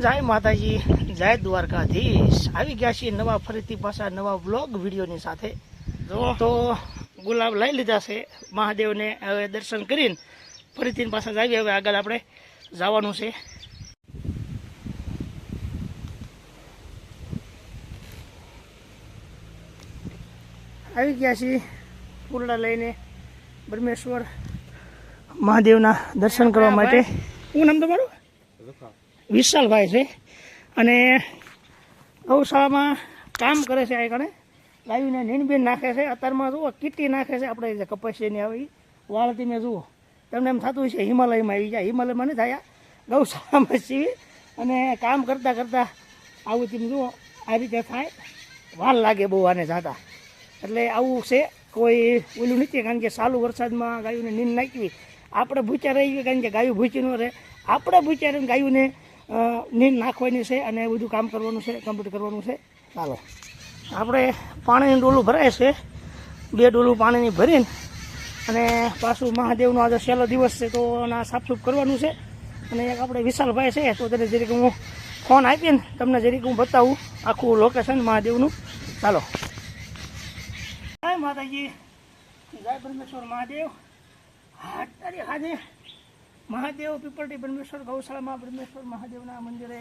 જય માતાજી જય દ્વારકાધીશ. આવી ગયા છીએ નવા ફરીથી પાછા નવા વ્લોગ વિડીયોની સાથે. તો ગુલાબ લઈ લીધા છે મહાદેવને. હવે દર્શન કરીને ફરીથી પાછા જાવી હવે આગળ આપણે જવાનું છે. આવી ગયા છીએ ફૂલડા લઈને બ્રહ્મેશ્વર મહાદેવના દર્શન કરવા માટે. શું નામ તમારું? વિશાલભાઈ છે. અને ગૌશાળામાં કામ કરે છે આ કણે ગાયોને નીણબીન નાખે છે. અત્યારમાં જુઓ, કીટી નાખે છે આપણે જે કપાસિયાની આવી. વાળતીને જુઓ. તમને એમ થતું છે હિમાલયમાં આવી જાય હિમાલયમાં નહીં થયા ગૌશાળામાં સીવી અને કામ કરતાં કરતાં આવું તમે જુઓ, આ રીતે થાય. વાલ લાગે બહુ આને જાતા. એટલે આવું છે. કોઈ ઓલું નથી, કારણ કે ચાલુ વરસાદમાં ગાયોને નીંદ નાખવી. આપણે ભૂચા રહી ગયું કારણ કે ગાયું ભૂચી ન રહે. આપણે ભૂચા રહીને ગાયોને નીંદ નાખવાની છે અને બધું કામ કરવાનું છે કમ્પ્લીટ કરવાનું છે. ચાલો આપણે પાણીનું ડોલું ભરાય છે. બે ડોલું પાણીની ભરીને અને પાછું મહાદેવનો આજે છેલ્લો દિવસ છે તો એના સાફસૂફ કરવાનું છે. અને એક આપણે વિશાલભાઈ છે તો તેને જરીક હું ફોન આપીને તમને જરીક હું બતાવું આખું લોકેશન મહાદેવનું. ચાલો જય માતાજી. જય બ્રહ્મેશ્વર મહાદેવ. હા તારી હાજે. મહાદેવ પીપળટી બ્રહ્મેશ્વર ગૌશાળામાં બ્રહ્મેશ્વર મહાદેવના મંદિરે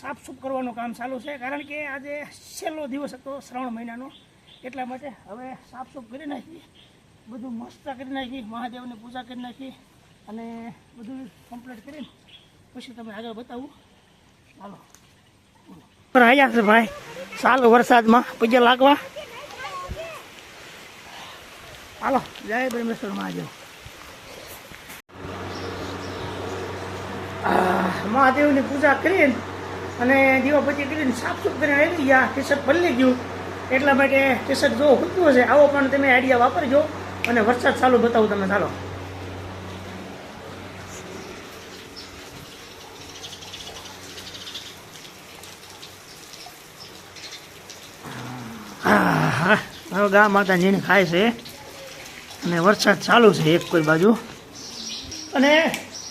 સાફસૂફ કરવાનું કામ ચાલુ છે. કારણ કે આજે છેલ્લો દિવસ હતો શ્રાવણ મહિનાનો. એટલા માટે હવે સાફસૂફ કરી નાખી. બધું મસ્ત કરી નાખી, મહાદેવની પૂજા કરી નાખી અને બધું કમ્પ્લીટ કરીને પછી તમે આગળ બતાવું. ચાલો. આવ્યા છે ભાઈ. ચાલો વરસાદમાં પૈસા લાગવા. હાલો જય બ્રહ્મેશ્વર મહાદેવ. મહાદેવની પૂજા કરીને અને દીવાબત્તી કરીને સાફસૂફ કરીને આવી ગયા ટી શર્ટ ગયું. એટલા માટે ટી જો ખૂટ્યું હશે, આવો પણ તમે આઈડિયા વાપરજો અને વરસાદ ચાલુ બતાવું તમે ચાલો. હવે ગા માતા નીણ ખાય છે. અને વરસાદ ચાલુ છે એક કોઈ બાજુ. અને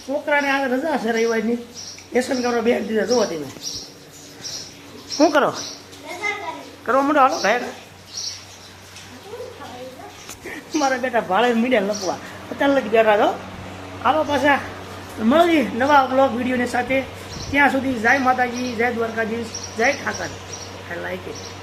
છોકરાને આ રજા છે રવિવારની. લેસન કરવા બે દીધા જોવા તમે. શું કરો? કરવા માંડો હાલો ભાઈ મારા બેટા ભાડે મીડિયા લખવા. અત્યારે લગી બેઠા છો હાલો પાછા. મળીએ નવા બ્લોગ વિડીયોની સાથે. ત્યાં સુધી જય માતાજી, જય દ્વારકાજી જય ઠાકર. I like it